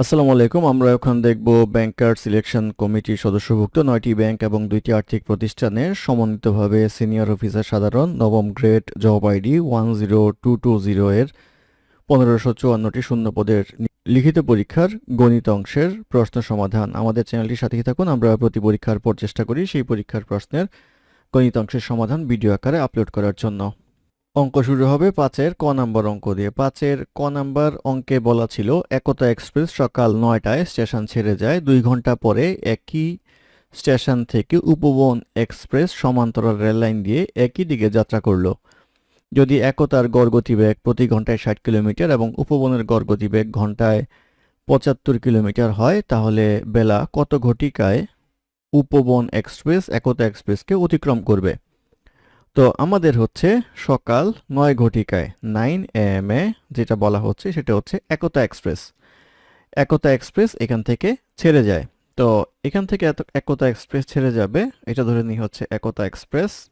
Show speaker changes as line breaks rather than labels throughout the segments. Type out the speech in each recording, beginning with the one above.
আসসালামু আলাইকুম, আমরা এখন দেখব ব্যাংকার সিলেকশন কমিটির সদস্যভুক্ত নয়টি ব্যাংক এবং দুইটি আর্থিক প্রতিষ্ঠানের সমন্বিতভাবে সিনিয়র অফিসার সাধারণ নবম grade job ID one zero two two zero এর পনেরোশো চুয়ান্নটি শূন্য পদের লিখিত পরীক্ষার গণিত অংশের প্রশ্ন সমাধান। আমাদের চ্যানেলটির সাথেই থাকুন, আমরা প্রতি পরীক্ষার পর চেষ্টা করি সেই পরীক্ষার প্রশ্নের গণিত অংশের সমাধান ভিডিও আকারে আপলোড করার জন্য। অঙ্ক শুরু হবে পাঁচের ক নাম্বার অঙ্ক দিয়ে। পাঁচের ক নাম্বার অঙ্কে বলা ছিল, একতা এক্সপ্রেস সকাল নয়টায় স্টেশন ছেড়ে যায়, দুই ঘণ্টা পরে একই স্টেশন থেকে উপবন এক্সপ্রেস সমান্তরাল রেললাইন দিয়ে একই দিকে যাত্রা করল। যদি একতার গড় গতিবেগ প্রতি ঘন্টায় ষাট কিলোমিটার এবং উপবনের গড় গতিবেগ ঘন্টায় পঁচাত্তর কিলোমিটার হয়, তাহলে বেলা কত ঘটিকায় উপবন এক্সপ্রেস একতা এক্সপ্রেসকে অতিক্রম করবে? তো আমাদের হচ্ছে সকাল নয় ঘটিকায় নাইন এম এ যেটা বলা হচ্ছে সেটা হচ্ছে একতা এক্সপ্রেস। একতা এক্সপ্রেস এখান থেকে ছেড়ে যায়। তো এখান থেকে এত- একতা এক্সপ্রেস ছেড়ে যাবে, এটা ধরে নিই হচ্ছে একতা এক্সপ্রেস।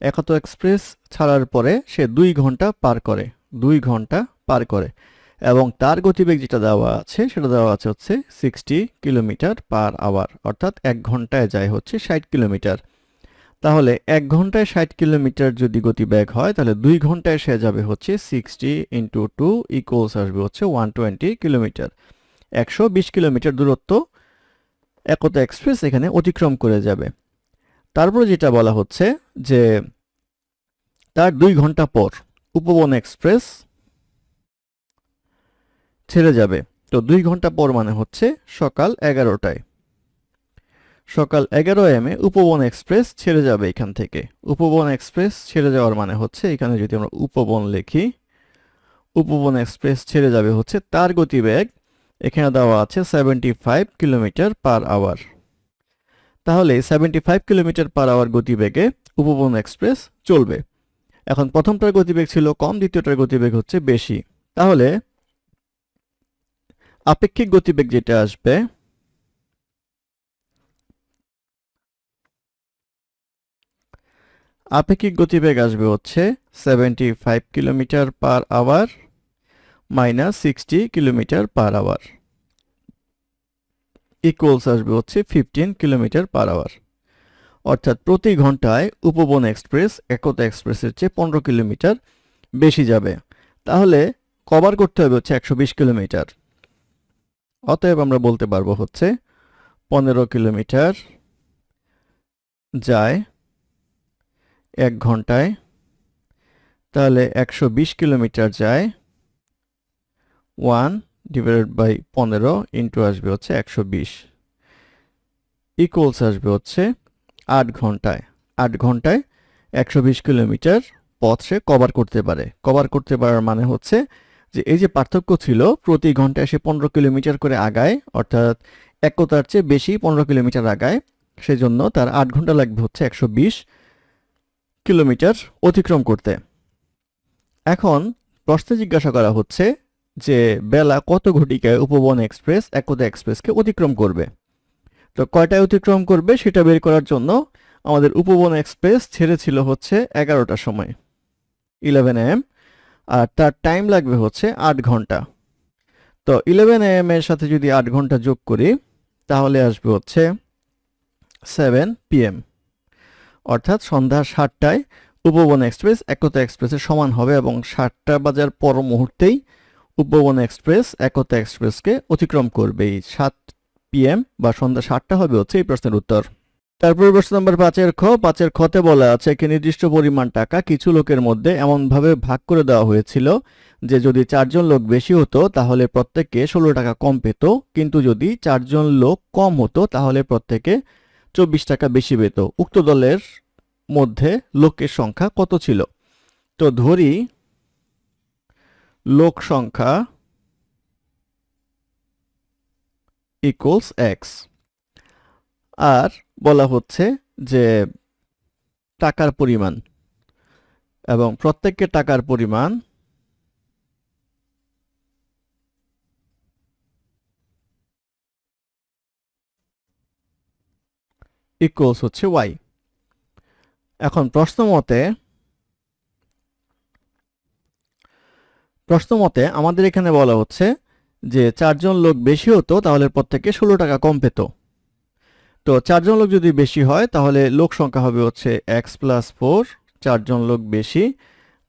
একতা এক্সপ্রেস ছাড়ার পরে সে দুই ঘণ্টা পার করে, দুই ঘণ্টা পার করে এবং তার গতিবেগ যেটা দেওয়া আছে সেটা দেওয়া আছে হচ্ছে সিক্সটি কিলোমিটার পার আওয়ার অর্থাৎ এক ঘন্টায় যায় হচ্ছে ষাট কিলোমিটার তাহলে এক ঘন্টায় ষাট কিলোমিটার যদি গতিবেগ হয়, তাহলে দুই ঘন্টায় সে যাবে হচ্ছে সিক্সটি ইন্টু টু ইকুয়ালস আসবে হচ্ছে ওয়ান টোয়েন্টি কিলোমিটার। একশো বিশ কিলোমিটার দূরত্ব একতা এক্সপ্রেস এখানে অতিক্রম করে যাবে। তারপর যেটা বলা হচ্ছে যে তার দুই ঘণ্টা পর উপবন এক্সপ্রেস ছেড়ে যাবে। তো দুই ঘণ্টা পর মানে হচ্ছে সকাল এগারোটায়। সকাল এগারো এম এ উপবন এক্সপ্রেস ছেড়ে যাবে এখান থেকে। উপবন এক্সপ্রেস ছেড়ে যাওয়ার মানে হচ্ছে এখানে যদি আমরা উপবন লিখি, উপবন এক্সপ্রেস ছেড়ে যাবে হচ্ছে তার গতিবেগ এখানে দেওয়া আছে seventy five kilometre per hour তাহলে seventy five kilometre per hour গতিবেগে উপবন এক্সপ্রেস চলবে। এখন প্রথমটার গতিবেগ ছিল কম, দ্বিতীয়টার গতিবেগ হচ্ছে বেশি। তাহলে আপেক্ষিক গতিবেগ যেটা আসবে আপেক্ষিক গতিবেগ আসবে হচ্ছে seventy five kilometre per hour minus sixty kilometre per hour equals আসবে হচ্ছে ফিফটিন কিলোমিটার পার আওয়ার অর্থাৎ প্রতি ঘন্টায় উপবন এক্সপ্রেস একতা এক্সপ্রেসের চেয়ে পনেরো কিলোমিটার বেশি যাবে। তাহলে কভার করতে হবে হচ্ছে একশো বিশ কিলোমিটার। অতএব আমরা বলতে পারব হচ্ছে পনেরো কিলোমিটার যায় এক ঘন্টায়, তাহলে একশো বিশ কিলোমিটার যায়, ওয়ান ডিভাইডেড বাই পনেরো ইন্টু আসবে হচ্ছে একশো বিশ, ইকুয়ালস আসবে হচ্ছে আট ঘন্টায়। আট ঘন্টায় একশো বিশ কিলোমিটার পথ সে কভার করতে পারে। কভার করতে পারার মানে হচ্ছে যে এই যে পার্থক্য ছিল, প্রতি ঘন্টায় সে পনেরো কিলোমিটার করে আগায়, অর্থাৎ একতার চেয়ে বেশি পনেরো কিলোমিটার আগায়, সেজন্য তার আট ঘণ্টা লাগবে হচ্ছে একশো বিশ কিলোমিটার অতিক্রম করতে। এখন প্রশ্নে জিজ্ঞাসা করা হচ্ছে যে, বেলা কত ঘটিকায় উপবন এক্সপ্রেস একতা এক্সপ্রেসকে অতিক্রম করবে? তো কয়টায় অতিক্রম করবে সেটা বের করার জন্য আমাদের উপবন এক্সপ্রেস ছেড়েছিল হচ্ছে এগারোটার সময় ইলেভেন এম আর তার টাইম লাগবে হচ্ছে আট ঘণ্টা। তো ইলেভেন এম এর সাথে যদি আট ঘণ্টা যোগ করি, তাহলে আসবে হচ্ছে সেভেন পিএম অর্থাৎ সন্ধ্যা সাতটায় উপবন এক্সপ্রেস একতা এক্সপ্রেসের সমান হবে এবং সাতটা বাজার পর মুহূর্তেই উপবন এক্সপ্রেস একতা এক্সপ্রেসকে অতিক্রম করবে। সাত পিএম বা সন্ধ্যা সাতটা হবে হচ্ছে এই প্রশ্নের উত্তর। তারপরে প্রশ্ন নম্বর পাঁচের খ, পাঁচের খতে বলা আছে একটি নির্দিষ্ট পরিমাণ টাকা কিছু লোকের মধ্যে এমনভাবে ভাগ করে দেওয়া হয়েছিল যে যদি চারজন লোক বেশি হতো তাহলে প্রত্যেককে ষোলো টাকা কম পেত, কিন্তু যদি চারজন লোক কম হতো তাহলে প্রত্যেকে চব্বিশ টাকা বেশি পেত। উক্ত দলের মধ্যে লোকের সংখ্যা কত ছিল? তো ধরি লোক সংখ্যা ইকুয়ালস এক্স আর বলা হচ্ছে যে টাকার পরিমাণ এবং প্রত্যেককে টাকার পরিমাণ ইকুয়ালস হচ্ছে ওয়াই এখন প্রশ্ন মতে প্রশ্ন মতে আমাদের এখানে বলা হচ্ছে যে চারজন লোক বেশি হতো তাহলে প্রত্যেকে ষোলো টাকা কম পেত। তো চারজন লোক যদি বেশি হয় তাহলে লোক সংখ্যা হবে হচ্ছে এক্স প্লাস ফোর চারজন লোক বেশি,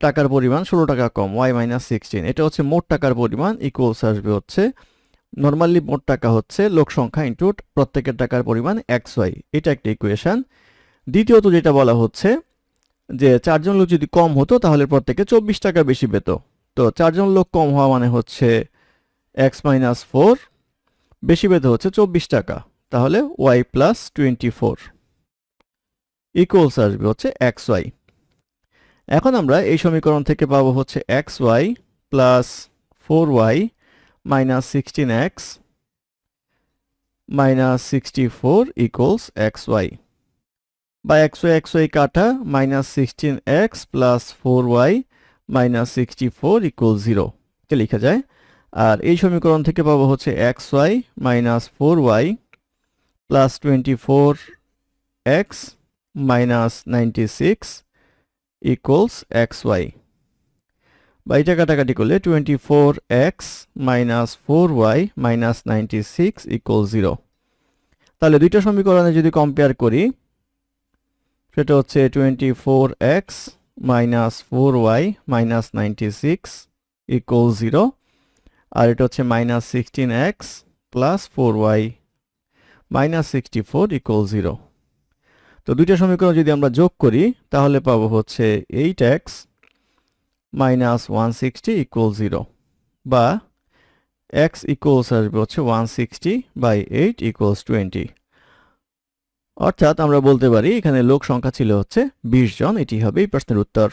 টাকার পরিমাণ ষোলো টাকা কম ওয়াই মাইনাস সিক্সটিন এটা হচ্ছে মোট টাকার পরিমাণ ইকুয়ালস আসবে হচ্ছে নর্মালি মোট টাকা হচ্ছে লোক সংখ্যা ইন্টু প্রত্যেকের টাকার পরিমাণ এক্স ওয়াই এটা একটা ইকুয়েশন দ্বিতীয়ত যেটা বলা হচ্ছে যে চারজন লোক যদি কম হতো, তাহলে প্রত্যেকে চব্বিশ টাকা বেশি পেত। তো চারজন লোক কম হওয়া মানে হচ্ছে এক্স মাইনাস ফোর বেশি পেতে হচ্ছে চব্বিশ টাকা। তাহলে y plus twenty four equals আসবে হচ্ছে এক্স ওয়াই এখন আমরা এই সমীকরণ থেকে পাবো হচ্ছে x y plus four y minus sixteen x minus sixty four equals x y বা এক্স ওয়াই কাটা minus sixteen x plus four y minus sixty four equal zero লেখা যায়। আর এই সমীকরণ থেকে পাবো হচ্ছে x y minus four y plus twenty four x minus ninety six equals x y বা এটা কাটাকাটি করলে twenty four x minus four y minus ninety six equal zero তাহলে দুইটা সমীকরণে যদি কম্পেয়ার করি সেটা হচ্ছে twenty four x minus four y minus ninety six zero আর এটা হচ্ছে minus sixteen x plus four y minus sixty four zero তো দুইটা সমীকরণ যদি আমরা যোগ করি, তাহলে পাবো হচ্ছে eight x minus one sixty equal zero বা এক্স ইকুয়ালস আসবে হচ্ছে one sixty by eight equals twenty অর্থাৎ আমরা বলতে পারি, এখানে লোক সংখ্যা ছিল হচ্ছে বিশ জন, এটি হবে এই প্রশ্নের উত্তর।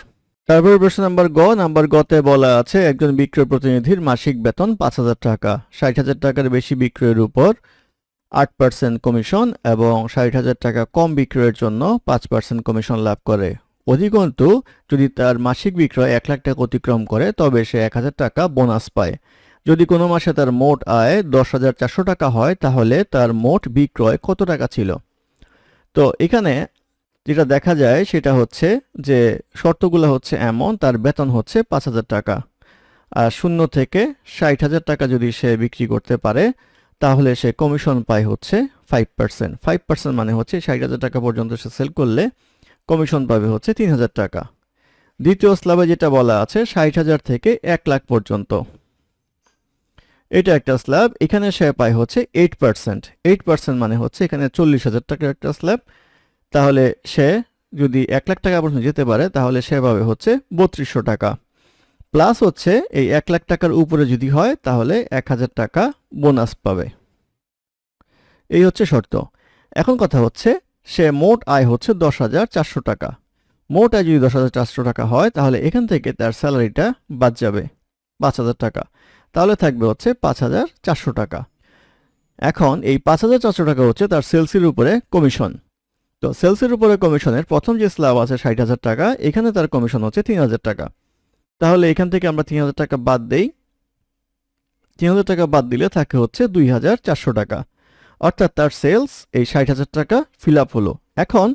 তারপরে প্রশ্ন নাম্বার গ, নাম্বার গতে বলা আছে, একজন বিক্রয় প্রতিনিধির মাসিক বেতন পাঁচ হাজার টাকা। ষাট হাজার টাকার বেশি বিক্রয়ের উপর আট পার্সেন্ট কমিশন এবং ষাট হাজার টাকা কম বিক্রয়ের জন্য পাঁচ পার্সেন্ট কমিশন লাভ করে। অধিকন্তু, যদি তার মাসিক বিক্রয় এক লাখ টাকা অতিক্রম করে, তবে সে এক হাজার টাকা বোনাস পায়। যদি কোনো মাসে তার মোট আয় দশ হাজার চারশো টাকা হয়, তাহলে তার মোট বিক্রয় কত টাকা ছিল? তো এখানে যেটা দেখা যায় সেটা হচ্ছে যে শর্তগুলো হচ্ছে এমন, তার বেতন হচ্ছে পাঁচ হাজার টাকা। আর শূন্য থেকে ষাট হাজার টাকা যদি সে বিক্রি করতে পারে, তাহলে সে কমিশন পায় হচ্ছে ফাইভ পার্সেন্ট। ফাইভ পার্সেন্ট মানে হচ্ছে ষাট হাজার টাকা পর্যন্ত সে সেল করলে কমিশন পাবে হচ্ছে তিন হাজার টাকা। দ্বিতীয় স্ল্যাবে যেটা বলা আছে, ষাট হাজার থেকে এক লাখ পর্যন্ত। এটা একটা স্ল্যাব এখানে সে পায় হচ্ছে এইট পার্সেন্ট এইট পার্সেন্ট মানে হচ্ছে এখানে চল্লিশ হাজার টাকার একটা স্ল্যাব তাহলে সে যদি এক লাখ টাকা পর্যন্ত যেতে পারে, তাহলে সে পাবে হচ্ছে বত্রিশশো টাকা। প্লাস হচ্ছে এই এক লাখ টাকার উপরে যদি হয়, তাহলে এক হাজার টাকা বোনাস পাবে। এই হচ্ছে শর্ত। এখন কথা হচ্ছে, সে মোট আয় হচ্ছে দশ হাজার চারশো টাকা। মোট আয় যদি দশ হাজার চারশো টাকা হয়, তাহলে এখান থেকে তার স্যালারিটা বাদ যাবে পাঁচ হাজার টাকা। তাহলে থাকবে হচ্ছে পাঁচ হাজার চারশো টাকা। এখন এই পাঁচ হাজার চারশো টাকা হচ্ছে তার সেলসের উপরে কমিশন। তো সেলসের উপরে কমিশনের প্রথম যে স্ল্যাব আছে ষাট হাজার টাকা, এখানে তার কমিশন হচ্ছে তিন হাজার টাকা। তাহলে এখান থেকে আমরা তিন হাজার টাকা বাদ দেই। তিন হাজার টাকা বাদ দিলে থাকে হচ্ছে দুই হাজার চারশো টাকা। অর্থাৎ তার সেলস এই ষাট হাজার টাকা ফিল আপ হলো। এখন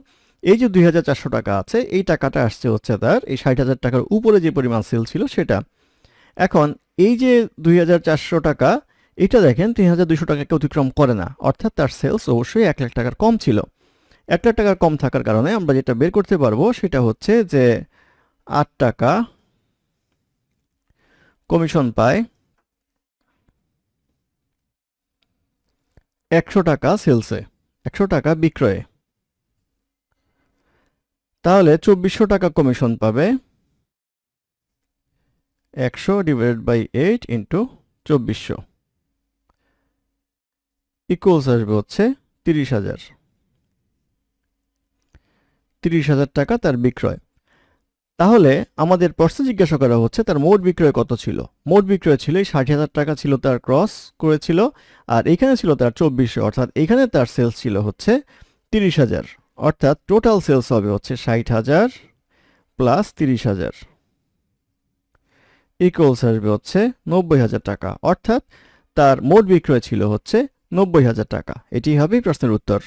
এই যে দুই হাজার চারশো টাকা আছে, এই টাকাটা আসছে হচ্ছে তার এই ষাট হাজার টাকার উপরে যে পরিমাণ সেল ছিল সেটা। এখন এই যে দুই হাজার চারশো টাকা, এটা দেখেন তিন হাজার দুইশো টাকাকে অতিক্রম করে না। অর্থাৎ তার সেলস অবশ্যই এক লাখ টাকার কম ছিল। এক লাখ টাকার কম থাকার কারণে আমরা যেটা বের করতে পারব সেটা হচ্ছে যে আট টাকা কমিশন পায় একশো টাকা সেলসে একশো টাকা বিক্রয়ে। তাহলে চব্বিশশো টাকা কমিশন পাবে একশো ডিভাইডেড বাই এইট ইন্টু চব্বিশশো। ইকুয়ালস আসবে হচ্ছে তিরিশ হাজার। তিরিশ হাজার টাকা তার বিক্রয়। তাহলে আমাদের প্রশ্ন জিজ্ঞাসা করা হচ্ছে, তার মোট বিক্রয় কত ছিল? মোট বিক্রয় ছিল ষাট হাজার টাকা ছিল তার ক্রস করেছিল, আর এখানে ছিল তার চব্বিশশো, অর্থাৎ এখানে তার সেলস ছিল হচ্ছে তিরিশ হাজার। অর্থাৎ টোটাল সেলস হবে হচ্ছে ষাট হাজার প্লাস তিরিশ হাজার। ইকুয়ালস আসবে হচ্ছে নব্বই হাজার টাকা। অর্থাৎ তার মোট বিক্রয় ছিল হচ্ছে নব্বই হাজার টাকা। এটি হবে প্রশ্নের উত্তর।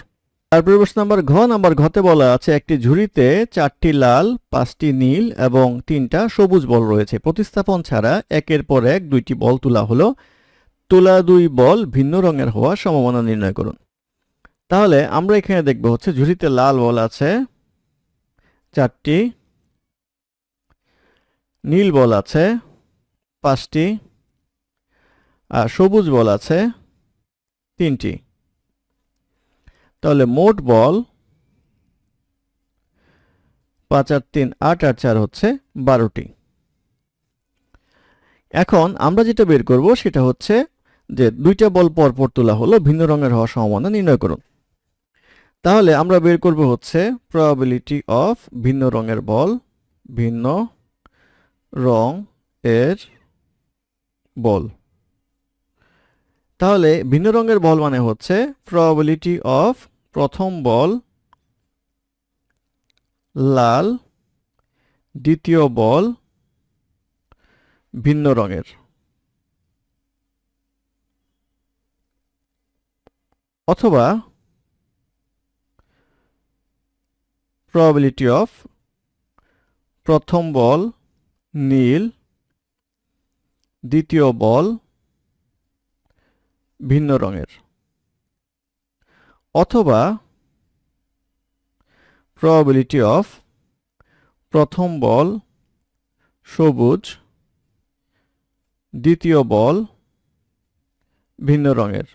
তারপরে প্রশ্ন নাম্বার ঘ, নাম্বার ঘতে বলা আছে, একটি ঝুড়িতে চারটি লাল, পাঁচটি নীল এবং তিনটা সবুজ বল রয়েছে। প্রতিস্থাপন ছাড়া একের পর এক দুইটি বল তোলা হলো। তোলা দুই বল ভিন্ন রঙের হওয়ার সম্ভাবনা নির্ণয় করুন। তাহলে আমরা এখানে দেখব হচ্ছে ঝুড়িতে লাল বল আছে, চারটি নীল বল আছে পাঁচটি, আর সবুজ বল আছে তিনটি। তাহলে মোট বল পাঁচ আর তিন, আট আর চার হচ্ছে বারোটি। এখন আমরা যেটা বের করব সেটা হচ্ছে যে দুইটা বল পরপর তোলা হলো, ভিন্ন রঙের হওয়ার সম্ভাবনা নির্ণয় করুন। তাহলে আমরা বের করব হচ্ছে প্রবাবিলিটি অফ ভিন্ন রঙের বল, ভিন্ন রং এর বল। তাহলে ভিন্ন রঙের বল মানে হচ্ছে প্রবাবিলিটি অফ প্রথম বল লাল, দ্বিতীয় বল ভিন্ন রঙের। অথবা probability অফ প্রথম বল নীল দ্বিতীয় বল ভিন্ন রঙের। অথবা প্রবাবিলিটি অফ প্রথম বল সবুজ, দ্বিতীয় বল ভিন্ন রঙের।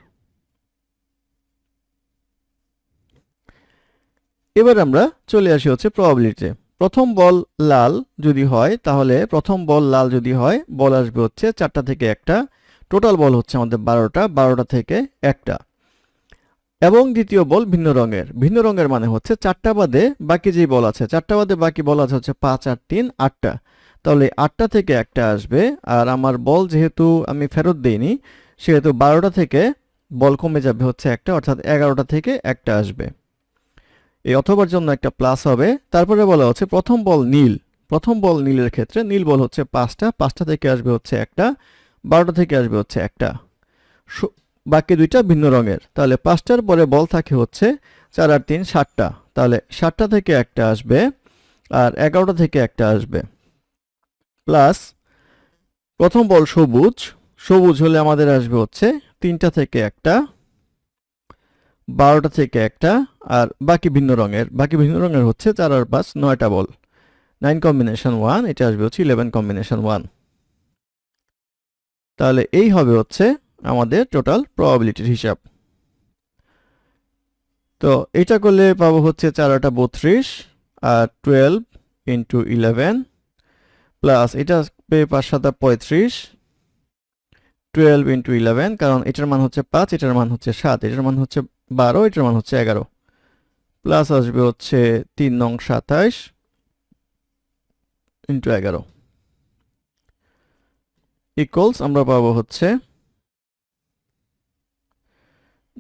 এবার আমরা চলে আসি হচ্ছে প্রবাবিলিটিতে প্রথম বল লাল যদি হয়, তাহলে প্রথম বল লাল যদি হয়, বল আসবে হচ্ছে চারটা থেকে একটা। টোটাল বল হচ্ছে আমাদের বারোটা বারোটা থেকে একটা। এবং দ্বিতীয় বল ভিন্ন রঙের। ভিন্ন রঙের মানে হচ্ছে চারটা বাদে বাকি যেই বল আছে, চারটা বাদে বাকি বল আছে হচ্ছে পাঁচ আর তিন, আটটা। তাহলে আটটা থেকে একটা আসবে, আর আমার বল যেহেতু আমি ফেরত দেইনি, সেহেতু বারোটা থেকে বল কমে যাবে হচ্ছে একটা, অর্থাৎ এগারোটা থেকে একটা আসবে। এই অথবার জন্য একটা প্লাস হবে। তারপরে বলা হচ্ছে প্রথম বল নীল। প্রথম বল নীলের ক্ষেত্রে নীল বল হচ্ছে পাঁচটা। পাঁচটা থেকে আসবে হচ্ছে একটা। বারোটা থেকে আসবে হচ্ছে একটা। বাকি দুইটা ভিন্ন রঙের। তাহলে পাঁচটার পরে বল থাকে হচ্ছে চার আর তিন ষাটটা তাহলে ষাটটা থেকে একটা আসবে আর এগারোটা থেকে একটা আসবে। প্লাস প্রথম বল সবুজ। সবুজ হলে আমাদের আসবে হচ্ছে তিনটা থেকে একটা, বারোটা থেকে একটা আর বাকি ভিন্ন রঙের, বাকি ভিন্ন রঙের হচ্ছে চার আর পাঁচ, নয়টা বল। নাইন কম্বিনেশন ওয়ান এটা আসবে হচ্ছে ইলেভেন কম্বিনেশন ওয়ান তাহলে এই হবে হচ্ছে আমাদের টোটাল প্রবাবিলিটির হিসাব। তো এটা করলে পাবো হচ্ছে চার আটা বত্রিশ আর টুয়েলভ ইন্টু ইলেভেন প্লাস এটা পেয়ে পাঁচ সাতা পঁয়ত্রিশ। টুয়েলভ ইন্টু ইলেভেন কারণ এটার মান হচ্ছে পাঁচ, এটার মান হচ্ছে সাত, এটার মান হচ্ছে বারো, এটার মান হচ্ছে এগারো। প্লাস আসবে হচ্ছে তিন নং সাতাইশ ইন্টু এগারো। ইকুয়ালস আমরা পাবো হচ্ছে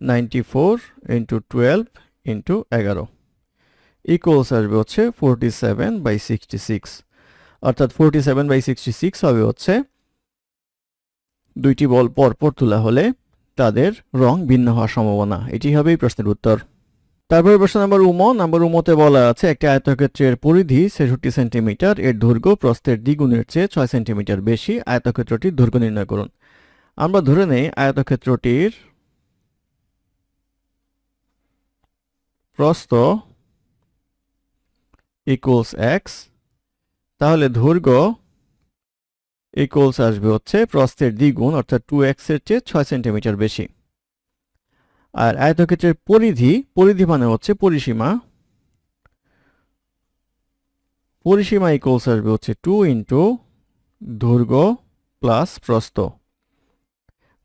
ninety four into twelve into এগারো। ইকুয়ালস আসবে হচ্ছে forty seven by sixty six অর্থাৎ forty seven by sixty six হবে হচ্ছে দুইটি বল পরপর তোলা হলে তাদের রং ভিন্ন হওয়ার সম্ভাবনা। এটি হবে এই প্রশ্নের উত্তর। তারপরে প্রশ্ন নাম্বার উমো নাম্বার উমোতে বলা আছে, একটি আয়তক্ষেত্রের পরিধি ছেষট্টি সেন্টিমিটার, এর দৈর্ঘ্য প্রস্থের দ্বিগুণের চেয়ে ছয় সেন্টিমিটার বেশি। আয়তক্ষেত্রটির দৈর্ঘ্য নির্ণয় করুন। আমরা ধরে নেই আয়তক্ষেত্রটির প্রস্থ ইকুয়ালস এক্স তাহলে দৈর্ঘ্য ইকুয়ালস আসবে হচ্ছে প্রস্থের দ্বিগুণ, অর্থাৎ টু এক্সের চেয়ে ছয় সেন্টিমিটার বেশি। আর আয়তক্ষেত্রের পরিধি পরিধি মানে হচ্ছে পরিসীমা। পরিসীমা ইকুয়ালস আসবে হচ্ছে টু ইন্টু দৈর্ঘ্য প্লাস প্রস্থ।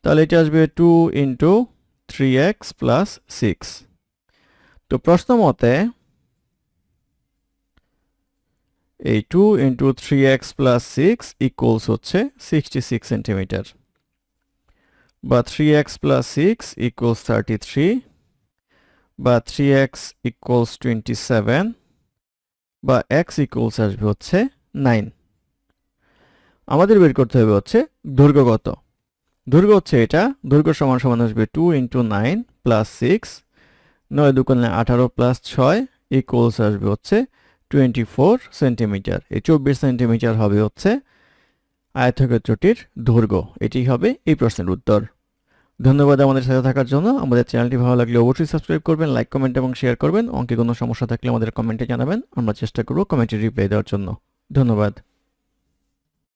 তাহলে এটা আসবে two into three x plus six তো প্রশ্ন মতে এই two into three x plus six equals হচ্ছে সিক্সটি সিক্স সেন্টিমিটার বা three x plus six equals thirty three বা three x equals twenty seven বা এক্স ইকুয়ালস আসবে হচ্ছে নাইন আমাদের বের করতে হবে হচ্ছে দৈর্ঘ্য কত দৈর্ঘ্য হচ্ছে এটা দৈর্ঘ্য সমান সমান আসবে two into nine plus six নয় দুকোণে আঠারো প্লাস ছয় ইকুয়ালস আসবে হচ্ছে টোয়েন্টি ফোর সেন্টিমিটার এই চব্বিশ সেন্টিমিটার হবে হচ্ছে আয়তক্ষেত্রটির দৈর্ঘ্য এটি হবে এই প্রশ্নের উত্তর। ধন্যবাদ আমাদের সাথে থাকার জন্য। আমাদের চ্যানেলটি ভালো লাগলে অবশ্যই সাবস্ক্রাইব করবেন, লাইক, কমেন্ট এবং শেয়ার করবেন। অঙ্কে কোনো সমস্যা থাকলে আমাদের কমেন্টে জানাবেন। আমরা চেষ্টা করব কমেন্টে রিপ্লাই দেওয়ার জন্য। ধন্যবাদ।